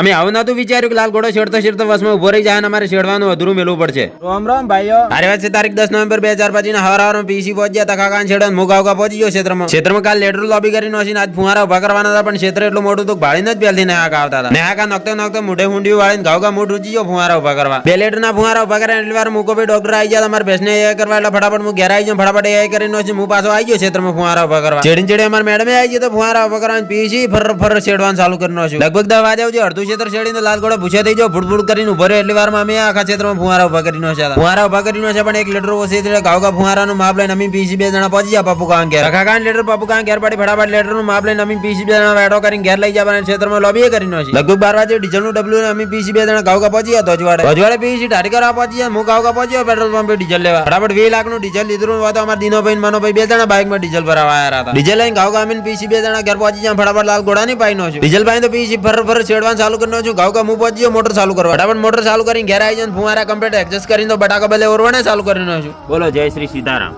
અમે આવું નતું વિચાર્યું કે લાલ ઘોડો છેડતો છેડતો બસમાં ઊભો રહી જાય અને અમારે છેડવાનું અધૂરું મેળવું પડશે. રામ રામ ભાઈઓ. તારી વાત છે તારીખ દસ નવેમ્બર બે હજાર પચીસ હવાર હવાર પીસી પહોંચ્યા તખા કાન છેડવા મુગા ઉગા પહોંચી ગયો ક્ષેત્રમાં. ક્ષેત્રમાં કાલ લેટર લોબી કરી નોશીને આજ ફુવારા ઊભા કરવાના હતા પણ ક્ષેત્ર એટલું મોટું તો ભાળીને જ પહેલથી નયા આવતા હતા. નયા કા નખતે નખતે મોઢે હુંડી વાળીને ઘાવ ઘા મોઢ રૂચી ગયો ફુવારા ઊભા કરવા. બે લેટર ના ફુવારા ઊભા કર્યા એટલી વાર મૂકો ભાઈ ડોક્ટર આવી ગયા તમારે ભેંસને એ કરવા એટલે ફટાફટ હું ઘેર આવી જાઉં ફટાફટ એ કરીને નોશી હું પાછો આવી ગયો ક્ષેત્રમાં ફુવારા ઊભા કરવા. ચેડી ચેડી અમારે મેડમે આવી ગયો તો ફુવારા ઊભા કરવાનું પીસી ફર ફર છેડવાનું ચાલુ કરી નાખ્યું. લગભગ દવા આવજો અડધું ક્ષેત્ર છેડીને લાલ ઘોડો ભૂસે થઈ જાવ ભૂડભૂડ કરીને ઊભો રહ્યો એટલી વારમાં અમે આખા ક્ષેત્રમાં ફુવારા ઊભા કરી છે હતા ફુવારા ઊભા કરી છે પણ એક લીટર ઓછી એટલે ઘા ફુવારાનું માપ લઈને અમે પીસી બે જણા પહોંચી ગયા પપ્પુ કાં ઘેર. આખા કાન લીટર પપ્પુ કાં ઘેર પાડી ફટાફટ લીટરનું માપ લઈને અમે પીસી બે જણા વેડો કરીને ઘેર લઈ જવાના ક્ષેત્રમાં લોબી કરી છે. લગભગ બાર વાગે ડીઝલનું ડબલું ને અમે પીસી બે જણા ઘા પહોંચી ગયા ધોજવાડે. ધોજવાડે પીસી ઢારી કરવા પહોંચી ગયા હું ઘા પહોંચ્યો પેટ્રોલ પંપે ડીઝલ લેવા. ફટાફટ વીસ લાખનું ડીઝલ લીધું હોય તો અમારા દિનોભાઈ મનોભાઈ બે જણા બાઇકમાં ડીઝલ ભરાવા આવ્યા હતા. ડીઝલ લઈને ઘાવ ઘા પીસી બે જણા ઘેર પહોંચી ગયા ફટાફટ લાલ ઘોડાની પાઈ નો છું ડીઝલ પાઈ તો પીસી ફર ફર છેડવાનું ચાલુ કરી નાખ્યું ઘાવ ઘા ઉપર જઈએ, મોટર ચાલુ કરવા. ફટાફટ મોટર ચાલુ કરીને ઘેર આવી જાય ફુવારા કમ્પ્લીટ એડજસ્ટ કરીને તો બટાકા બદલે ઓરવાને ચાલુ કરી નાખ્યું બોલો, જય શ્રી સીતારામ.